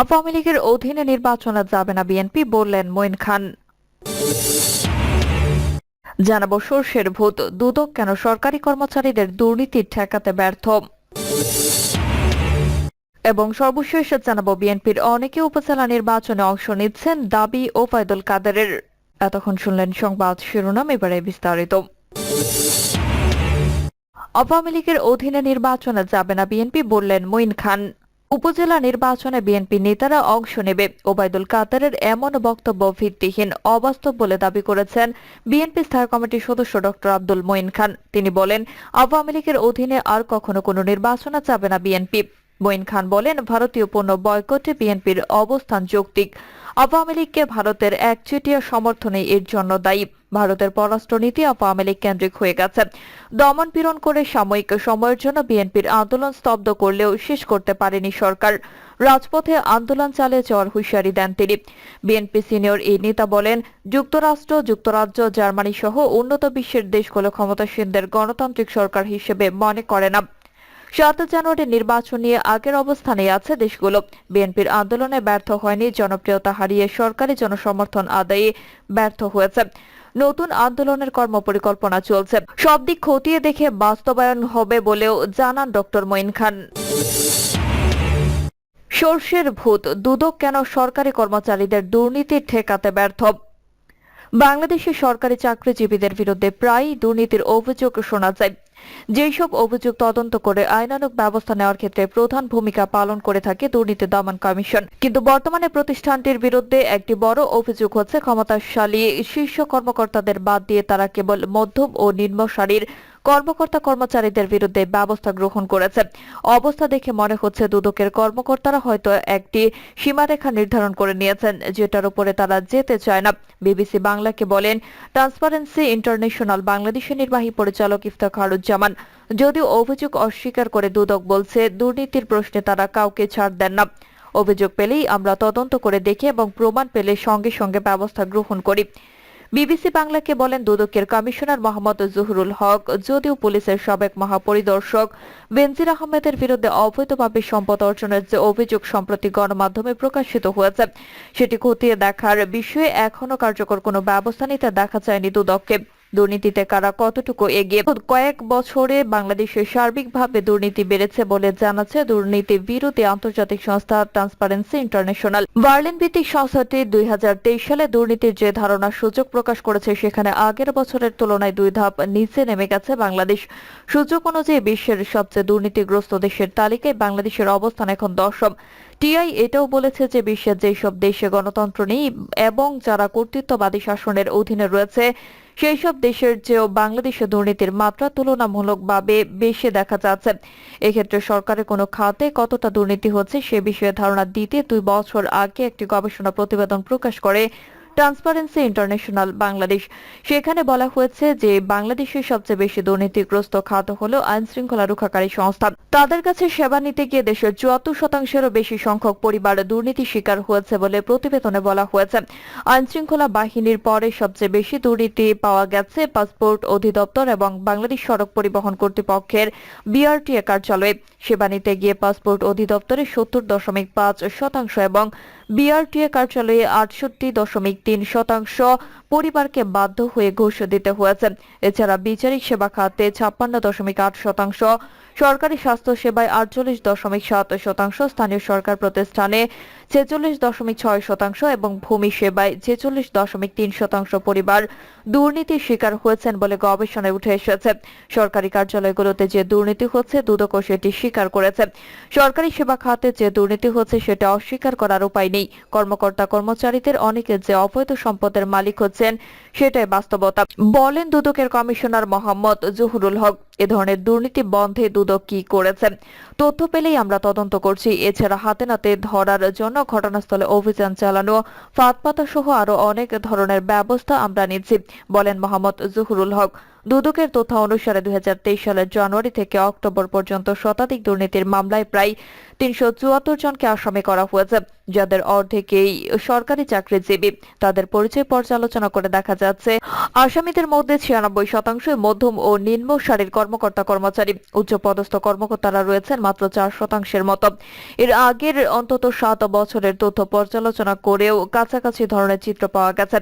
আওয়ামী লীগের অধীনে নির্বাচনে যাবে না বিএনপি, বললেন মঈন খান। জানাব সর্ষের ভূত দুদক কেন সরকারি কর্মচারীদের দুর্নীতি ঠেকাতে ব্যর্থ? এবং সর্বশেষ জানাব বিএনপির অনেকে উপজেলা নির্বাচনে অংশ নিচ্ছেন দাবি ওবায়দুল কাদেরের। এতক্ষণ শুনলেন সংবাদ শিরোনাম, এবারে বিস্তারিত। আওয়ামী লীগের অধীনে নির্বাচনে যাবে না বিএনপি বললেন মঈন খান। উপজেলা নির্বাচনে বিএনপি নেতারা অংশ নেবে। ওবায়দুল কাতারের এমন বক্তব্য ভিত্তিহীন, অবাস্তব বলে দাবি করেছেন বিএনপি স্থায়ী কমিটির সদস্য ডক্টর আব্দুল মঈন খান। তিনি বলেন, আওয়ামী লীগের অধীনে আর কখনো কোনো নির্বাচনে যাবে না বিএনপি। মঈন খান বলেন, ভারতীয় পণ্য বয়কটে বিএনপির অবস্থান যৌক্তিক। আওয়ামী লীগকে ভারতের একচেটিয়া সমর্থনে এর জন্য দায়ী। ভারতের পররাষ্ট্রনীতি আওয়ামী লীগ কেন্দ্রিক হয়ে গেছে। দমন পীড়ন করে সাময়িক সময়ের জন্য বিএনপির আন্দোলন স্তব্ধ করলেও শেষ করতে পারেনি সরকার। রাজপথে আন্দোলন চালিয়ে যাওয়ার হুঁশিয়ারি দেন তিনি। বিএনপি সিনিয়র এই নেতা বলেন, যুক্তরাষ্ট্র, যুক্তরাজ্য জার্মানি সহ উন্নত বিশ্বের দেশগুলো ক্ষমতাসীনদের গণতান্ত্রিক সরকার হিসেবে মনে করে না। সাত জানুয়ারি নির্বাচন নিয়ে আগের অবস্থানে আছে দেশগুলো। বিএনপির আন্দোলনে ব্যর্থ হয়নি, জনপ্রিয়তা হারিয়ে সরকারি জনসমর্থন আদায়ে ব্যর্থ হয়েছে। নতুন আন্দোলনের কর্মপরিকল্পনা চলছে। সব দিক খতিয়ে দেখে বাস্তবায়ন হবে বলেও জানান ডক্টর মঈন খান। সর্ষের ভূত, দুদক কেন সরকারি কর্মচারীদের দুর্নীতি ঠেকাতে ব্যর্থ? বাংলাদেশের সরকারি চাকরিজীবীদের বিরুদ্ধে প্রায়ই দুর্নীতির অভিযোগ শোনা যায়। যেসব অভিযোগ তদন্ত করে আইনানুক ব্যবস্থা নেওয়ার ক্ষেত্রে প্রধান ভূমিকা পালন করে থাকে দুর্নীতি দমন কমিশন। কিন্তু বর্তমানে প্রতিষ্ঠানটির বিরুদ্ধে একটি বড় অভিযোগ হচ্ছে ক্ষমতাশালী শীর্ষ কর্মকর্তাদের বাদ দিয়ে তারা কেবল মধ্যম ও নিম্ন সারির কর্মকর্তা কর্মচারীদের বিরুদ্ধে ব্যবস্থা গ্রহণ করেছে। অবস্থা দেখে মনে হচ্ছে দুদকের কর্মকর্তারা হয়তো একটি সীমারেখা নির্ধারণ করে নিয়েছেন, যেটার উপরে তারা যেতে চায় না। বিবিসি বাংলাকে বলেন ট্রান্সপারেন্সি ইন্টারন্যাশনাল বাংলাদেশের নির্বাহী পরিচালক ইফতেখারুজ্জামান যদিও অভিযোগ অস্বীকার করে দুদক বলছে, দুর্নীতির প্রশ্নে তারা কাউকে ছাড় দেন না। অভিযোগ পেলেই আমরা তদন্ত করে দেখি এবং প্রমাণ পেলে সঙ্গে সঙ্গে ব্যবস্থা গ্রহণ করি। বিবিসি বাংলাকে বলেন, দুদকের কমিশনার মোহাম্মদ জহুরুল হক যদিও পুলিশের সাবেক মহাপরিদর্শক বেনজির আহমেদের বিরুদ্ধে অবৈধভাবে সম্পদ অর্জনের যে অভিযোগ সম্প্রতি গণমাধ্যমে প্রকাশিত হয়েছে, সেটি খতিয়ে দেখার বিষয়ে এখনও কার্যকর কোনো ব্যবস্থা নিতে দেখা যায়নি দুদককে। দুর্নীতিতে কারা কতটুকু এগিয়ে কয়েক বছরে বাংলাদেশে সার্বিকভাবে দুর্নীতি বেড়েছে বলে জানাচ্ছে দুর্নীতি বিরোধী আন্তর্জাতিক সংস্থা ট্রান্সপারেন্সি ইন্টারন্যাশনাল বার্লিন ভিত্তিক সংস্থাটি দুই হাজার তেইশ সালে দুর্নীতির যে ধারণা সুযোগ প্রকাশ করেছে, সেখানে আগের বছরের তুলনায় দুই ধাপ নিচে নেমে গেছে বাংলাদেশ। সূচক অনুযায়ী বিশ্বের সবচেয়ে দুর্নীতিগ্রস্ত দেশের তালিকায় বাংলাদেশের অবস্থান এখন দশম। টিআই এটাও বলেছে যে বিশ্বের যেসব দেশে গণতন্ত্র নেই এবং যারা কর্তৃত্ববাদী শাসনের অধীনে রয়েছে সেই সব দেশের চেয়েও বাংলাদেশে দুর্নীতির মাত্রা তুলনামূলকভাবে বেশি দেখা যাচ্ছে। এক্ষেত্রে সরকারের কোনো খাতে কতটা দুর্নীতি হচ্ছে সে বিষয়ে ধারণা দিতে দুই বছর আগে একটি গবেষণা প্রতিবেদন প্রকাশ করে ট্রান্সপারেন্সি ইন্টারন্যাশনাল বাংলাদেশ সেখানে বলা হয়েছে যে, বাংলাদেশের সবচেয়ে বেশি দুর্নীতিগ্রস্ত খাত হল আইন শৃঙ্খলা রক্ষাকারী সংস্থা। তাদের কাছে সেবা নিতে গিয়ে দেশের চুয়াত্তর শতাংশেরও বেশি সংখ্যক পরিবার দুর্নীতি শিকার হয়েছে বলে প্রতিবেদনে বলা হয়েছে। আইন শৃঙ্খলা বাহিনীর পরে সবচেয়ে বেশি দুর্নীতি পাওয়া গেছে পাসপোর্ট অধিদপ্তর এবং বাংলাদেশ সড়ক পরিবহন কর্তৃপক্ষের বিআরটিএ কার্যালয়ে। সেবা নিতে গিয়ে পাসপোর্ট অধিদপ্তরে সত্তর দশমিক পাঁচ শতাংশ এবং বিআরটিএ কার্যালয়ে আটষট্টি দশমিক তিন শতাংশ পরিবারকে বাধ্য হয়ে ঘোষ দিতে হয়েছে। এছাড়া বিচারিক সেবা খাতে ছাপ্পান্ন দশমিক আট শতাংশ সরকারি স্বাস্থ্য সেবায় আটচল্লিশ দশমিক সাত শতাংশ, স্থানীয় সরকার প্রতিষ্ঠানে ছেচল্লিশ দশমিক ছয় শতাংশ এবং ভূমি সেবায় ছেচল্লিশ দশমিক তিন শতাংশ পরিবার দুর্নীতির শিকার হয়েছেন বলে গবেষণায় উঠে এসেছে। সরকারি কার্যালয়গুলোতে যে দুর্নীতি হচ্ছে দুদকও সেটি স্বীকার করেছে। সরকারি সেবা খাতে যে দুর্নীতি হচ্ছে, সেটা অস্বীকার করার উপায় নেই। কর্মকর্তা কর্মচারীদের অনেকে যে অবৈধ সম্পদের মালিক হচ্ছেন সেটাই বাস্তবতা। বলেন দুদকের কমিশনার মোহাম্মদ জহুরুল হক, এ ধরনের দুর্নীতি বন্ধে দুদক কি করেছে? তথ্য পেলেই আমরা তদন্ত করছি। এছাড়া হাতে নাতে ধরার জন্য ঘটনাস্থলে অভিযান চালানো, ফাঁদ পাতা সহ আরও অনেক ধরনের ব্যবস্থা আমরা নিচ্ছি, বলেন মোহাম্মদ জহুরুল হক। দুদকের তথ্য অনুসারে দুই হাজার তেইশ সালের জানুয়ারি থেকে অক্টোবর পর্যন্ত শতাধিক দুর্নীতির মামলায় প্রায় তিনশো চুয়াত্তর জনকে আসামি করা হয়েছে, যাদের অর্ধেকেই সরকারি চাকরিজীবী। তাদের পরিচয় পর্যালোচনা করে দেখা যাচ্ছে, আসামিদের মধ্যে ছিয়ানব্বই শতাংশ মধ্যম ও নিম্ন সারির কর্মকর্তা কর্মচারী। উচ্চপদস্থ কর্মকর্তারা রয়েছেন মাত্র চার শতাংশের মতো। এর আগের অন্তত সাত বছরের তথ্য পর্যালোচনা করেও কাছাকাছি ধরনের চিত্র পাওয়া গেছে।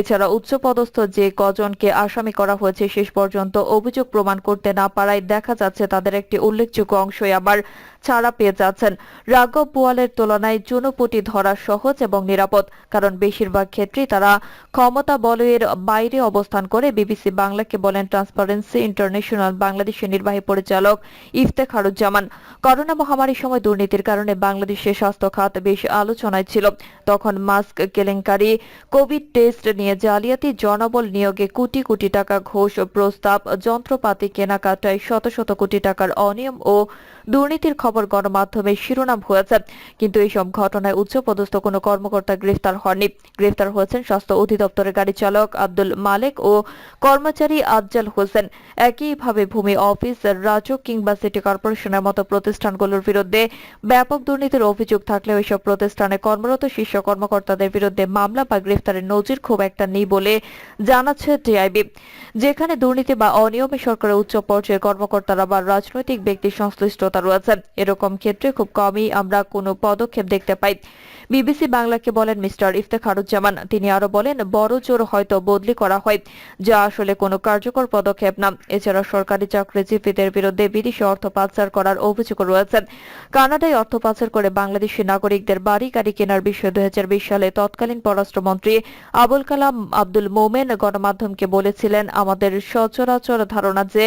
এছাড়া উচ্চপদস্থ যে কজনকে আসামি করা হয়েছে শেষ পর্যন্ত অভিযোগ প্রমাণ করতে না পারায় দেখা যাচ্ছে তাদের একটি উল্লেখযোগ্য অংশই আবার ছাড়া পেয়ে যাচ্ছেন। রাঘব বোয়ালের তুলনায় চুনোপুটি ধরা সহজ এবং নিরাপদ, কারণ বেশিরভাগ ক্ষেত্রেই তারা ক্ষমতা বলয়ের বাইরে অবস্থান করে। বিবিসি বাংলাকে বলেন, ট্রান্সপারেন্সি ইন্টারন্যাশনাল বাংলাদেশের নির্বাহী পরিচালক ইফতেখারুজ্জামান করোনা মহামারীর সময় দুর্নীতির কারণে বাংলাদেশের স্বাস্থ্য খাত বেশ আলোচনায় ছিল। তখন মাস্ক কেলেঙ্কারি, কোভিড টেস্ট নিয়ে জালিয়াতি, জনবল নিয়োগে কোটি কোটি টাকা ঘোষ প্রস্তাব, যন্ত্রপাতি কেনাকাটায় শত শত কোটি টাকার অনিয়ম ও দুর্নীতির খবর গণমাধ্যমে শিরোনাম হয়েছে। কিন্তু এইসব ঘটনায় উচ্চপদস্থ কোনো কর্মকর্তা গ্রেফতার হননি। গ্রেফতার হয়েছেন স্বাস্থ্য অধিদপ্তরের গাড়ি চালক আব্দুল মালেক ও কর্মচারী আফজাল হোসেন। একইভাবে ভূমি অফিস রাজক কিংবা সিটি কর্পোরেশনের মতো প্রতিষ্ঠানগুলোর বিরুদ্ধে ব্যাপক দুর্নীতির অভিযোগ থাকলেও এসব প্রতিষ্ঠানে কর্মরত শীর্ষ কর্মকর্তাদের বিরুদ্ধে মামলা বা গ্রেফতারের নজির খুব একটা নেই বলে জানাচ্ছে টিআইবি যেখানে দুর্নীতি বা অনিয়মে সরকারের উচ্চ পর্যায়ের কর্মকর্তারা বা রাজনৈতিক ব্যক্তির সংশ্লিষ্টতা রয়েছে এরকম ক্ষেত্রে খুব কমই আমরা কোনো পদক্ষেপ দেখতে পাই। বিবিসি বাংলাকে বলেন মিস্টার ইফতেখারুজ্জামান। তিনি আরও বলেন, বড় জোর হয়তো বদলি করা হয়, যা আসলে কোনো কার্যকর পদক্ষেপ না। এছাড়া সরকারি চাকরিজীবীদের বিরুদ্ধে বিদেশি অর্থ পাচার করার অভিযোগ রয়েছে। কানাডায় অর্থ পাচার করে বাংলাদেশি নাগরিকদের বাড়ি গাড়ি কেনার বিষয়ে দুই হাজার বিশ সালে তৎকালীন পররাষ্ট্রমন্ত্রী আবুল কালাম আব্দুল মোমেন গণমাধ্যমকে বলেছিলেন, আমাদের সচরাচর ধারণা যে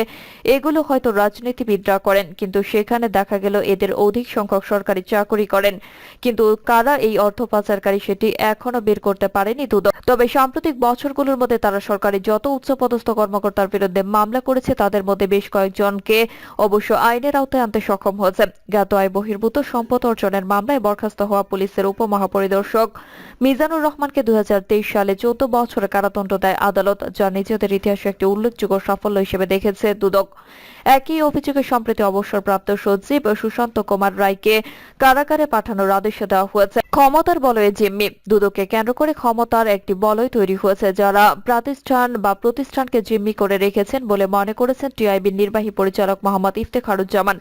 এগুলো হয়তো রাজনীতিবিদরা করেন, কিন্তু সেখানে দেখা গেল এদের অধিক সংখ্যক সরকারি চাকরি করেন। কিন্তু কারা এই অর্থ পাচারকারী সেটি এখনও বের করতে পারেনি দুদক। তবে সাম্প্রতিক বছরগুলোর মধ্যে তারা সরকারি যত উচ্চপদস্থ কর্মকর্তার বিরুদ্ধে মামলা করেছে, তাদের মধ্যে বেশ কয়েকজনকে অবশ্য আইনের আওতায় আনতে সক্ষম হয়েছে। জ্ঞাত আয় বহির্ভূত সম্পদ অর্জনের মামলায় বরখাস্ত হওয়া পুলিশের উপমহাপরিদর্শক মিজানুর রহমানকে দু হাজার তেইশ সালে চৌদ্দ বছরের কারাদণ্ড দেয় আদালত, যা নিজেদের ইতিহাসে একটি উল্লেখযোগ্য সাফল্য হিসেবে দেখেছে দুদক। একই অভিযোগে সম্প্রতি অবসরপ্রাপ্ত সচিব সুশান্ত কুমার রায়কে কারাগারে পাঠানোর আদেশ দেওয়া হয়েছে। ক্ষমতার বলয়ে জিম্মি। দুদককে কেন্দ্র করে ক্ষমতার একটি বলয় তৈরি হয়েছে যারা প্রতিষ্ঠান বা প্রতিষ্ঠানকে জিম্মি করে রেখেছেন বলে মনে করেছেন টিআইবির নির্বাহী পরিচালক মোহাম্মদ ইফতেখারুজ্জামান।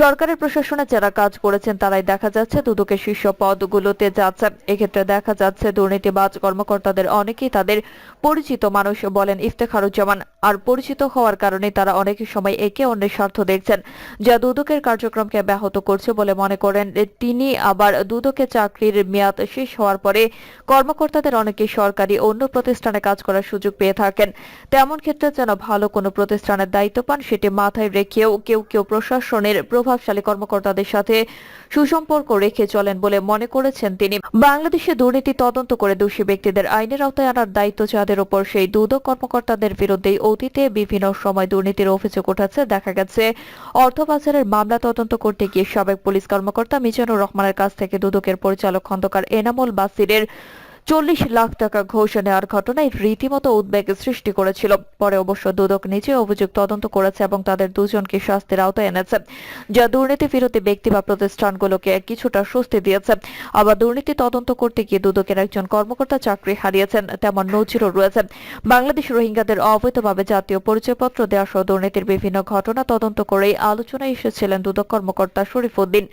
সরকারের প্রশাসনে যারা কাজ করেছেন তারাই দেখা যাচ্ছে দুদকের শীর্ষ পদগুলোতে যাচ্ছে। এক্ষেত্রে দেখা যাচ্ছে দুর্নীতিবাজ কর্মকর্তাদের অনেকেই তাদের পরিচিত মানুষ বলেন ইফতেখারুজ্জামান। আর পরিচিত হওয়ার কারণে তারা অনেক সময় একে অন্যের স্বার্থ দেখছেন, যা দুদকের কার্যক্রমকে ব্যাহত করছে বলে মনে করেন। তিনি আবার দুদকে চাকরির মেয়াদ শেষ হওয়ার পরে কর্মকর্তাদের অনেকে সরকারি অন্য প্রতিষ্ঠানে কাজ করার সুযোগ পেয়ে থাকেন। তেমন ক্ষেত্রে যেন ভালো কোনো প্রতিষ্ঠানের দায়িত্ব পান, সেটি মাথায় রেখেও কেউ কেউ প্রশাসনের প্রভাবশালী কর্মকর্তাদের সাথে সুসম্পর্ক রেখে চলেন বলে মনে করেছেন তিনি। বাংলাদেশে দুর্নীতি তদন্ত করে দোষী ব্যক্তিদের আইনের আওতায় আনার দায়িত্ব যাদের ওপর সেই দুদক কর্মকর্তাদের বিরুদ্ধেই অতীতে বিভিন্ন সময় দুর্নীতির অভিযোগ উঠেছে দেখা গেছে। অর্থ পাচারের মামলা তদন্ত করতে গিয়ে সাবেক পুলিশ কর্মকর্তা মিজানুর রহমানের কাছ থেকে দুদকের পরিচালক খন্দকার এনামুল বাসিরের চল্লিশ লাখ টাকা ঘোষ নেওয়ার ঘটনায় রীতিমতো উদ্বেগ সৃষ্টি করেছিল। পরে অবশ্য দুদক নিজে অভিযোগ তদন্ত করেছে এবং তাদের দুজনকে শাস্তির আওতায় এনেছে। যা দুর্নীতি বিরোধী ব্যক্তি বা প্রতিষ্ঠানগুলোকে কিছুটা স্বস্তি দিয়েছে। আবার দুর্নীতি তদন্ত করতে গিয়ে দুদকের একজন কর্মকর্তা চাকরি হারিয়েছেন, তেমন নজিরও রয়েছে। বাংলাদেশ রোহিঙ্গাদের অবৈধভাবে জাতীয় পরিচয়পত্র দেওয়া সহ দুর্নীতির বিভিন্ন ঘটনা তদন্ত করেই আলোচনায় এসেছিলেন দুদক কর্মকর্তা শরীফুদ্দিন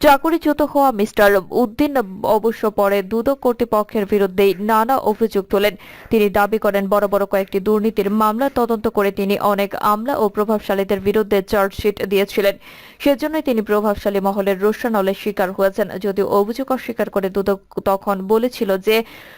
চাকুরিচ্যুত হওয়া মিস্টার উদ্দিন অবশ্য পরে দুদক কর্তৃপক্ষের বিরুদ্ধে নানা অভিযোগ তোলেন। তিনি দাবি করেন, বড় বড় কয়েকটি দুর্নীতির মামলা তদন্ত করে তিনি অনেক আমলা ও প্রভাবশালীদের বিরুদ্ধে চার্জশিট দিয়েছিলেন। সেজন্যই তিনি প্রভাবশালী মহলের রোশানলের শিকার হয়েছেন। যদিও অভিযোগ অস্বীকার করে দুদক তখন বলেছিল যে,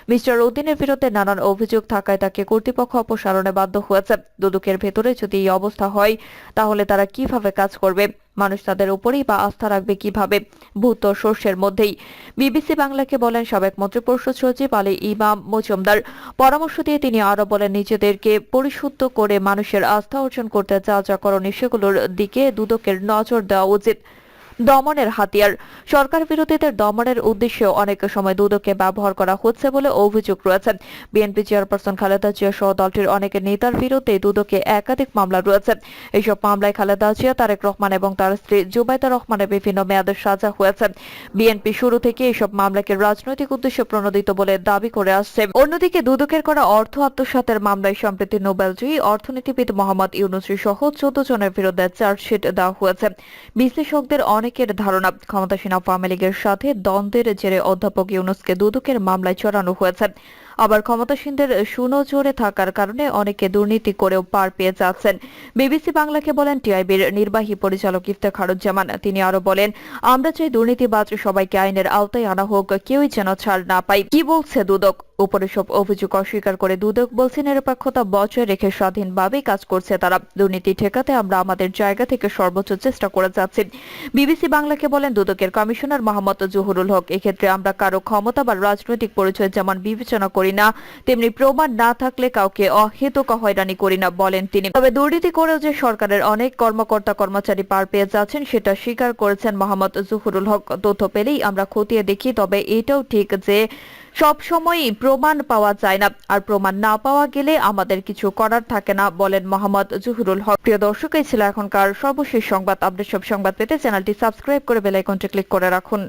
মিস্টার উদ্দিনের বিরুদ্ধে নানান অভিযোগ থাকায় তাকে কর্তৃপক্ষ অপসারণে বাধ্য হয়েছে। দুদকের ভেতরে যদি এই অবস্থা হয়, তাহলে তারা কীভাবে কাজ করবে? মানুষ তাদের উপরেই বা আস্থা রাখবে কীভাবে? ভূত শস্যের মধ্যেই। বিবিসি বাংলাকে বলেন, সাবেক মন্ত্রিপরিষদ সচিব আলী ইমাম মজুমদার পরামর্শ দিয়ে তিনি আরও বলেন, নিজেদেরকে পরিশুদ্ধ করে মানুষের আস্থা অর্জন করতে যা যা করণীয় সেগুলোর দিকে দুদকের নজর দেওয়া উচিত। দমনের হাতিয়ার। সরকার বিরোধীদের দমনের উদ্দেশ্যে অনেক সময় দুদককে ব্যবহার করা হচ্ছে বলে অভিযোগ রয়েছে। বিএনপি চেয়ারপারসন খালেদা জিয়া সহ দলটির অনেক নেতার বিরুদ্ধে দুদকে একাধিক মামলা রয়েছে। এইসব মামলায় খালেদা জিয়া, তারেক রহমান এবং তার স্ত্রী জুবাইদা রহমানের বিভিন্ন মেয়াদের সাজা হয়েছে। বিএনপি শুরু থেকে এইসব মামলাকে রাজনৈতিক উদ্দেশ্যে প্রণোদিত বলে দাবি করে আসছে। অন্যদিকে দুদকের করা অর্থ আত্মসাতের মামলায় সম্প্রতি নোবেলজয়ী অর্থনীতিবিদ মোহাম্মদ ইউনুসী সহ চোদ্দ জনের বিরুদ্ধে চার্জশিট দেওয়া হয়েছে। বিশ্লেষকদের অনেকের ধারণা, ক্ষমতাসীন আওয়ামী লীগের সাথে দ্বন্দ্বের জেরে অধ্যাপক ইউনুসকে দুদকের মামলায় চড়ানো হয়েছে। আবার ক্ষমতাসীনদের সুনজরে থাকার কারণে অনেকে দুর্নীতি করেও পার পেয়ে যাচ্ছেন। বিবিসি বাংলাকে বলেন, টিআইবির নির্বাহী পরিচালক ইফতেখারুজ্জামান তিনি আরও বলেন, আমরা চাই দুর্নীতিবাজ সবাইকে আইনের আওতায় আনা হোক, কেউই যেন ছাড় না পায়। কি বলছে দুদক? উপরে সব অভিযোগ অস্বীকার করে দুদক বলছে, নিরপেক্ষতা বজায় রেখে স্বাধীনভাবেই কাজ করছে তারা। দুর্নীতি ঠেকাতে আমরা আমাদের জায়গা থেকে সর্বোচ্চ চেষ্টা করে যাচ্ছি। বিবিসি বাংলাকে বলেন, দুদকের কমিশনার মোহাম্মদ জহুরুল হক, এক্ষেত্রে আমরা কারও ক্ষমতা বা রাজনৈতিক পরিচয় যেমন বিবেচনা করি না, তেমনি প্রমাণ না থাকলে কাউকে অহেতুক হয়রানি করি না বলেন তিনি। তবে দুর্নীতি করেও যে সরকারের অনেক কর্মকর্তা কর্মচারী পার পেয়ে যাচ্ছেন, সেটা স্বীকার করেছেন মোহাম্মদ জহুরুল হক। তথ্য পেলেই আমরা খতিয়ে দেখি, তবে এটাও ঠিক যে সব সময়ই প্রমাণ পাওয়া যায় না। আর প্রমাণ না পাওয়া গেলে আমাদের কিছু করার থাকে না, বলেন মোহাম্মদ জহুরুল হক। প্রিয় দর্শক, এই ছিল এখনকার সর্বশেষ সংবাদ। আপডেট সব সংবাদ পেতে চ্যানেলটি সাবস্ক্রাইব করে বেলাইকনটি ক্লিক করে রাখুন।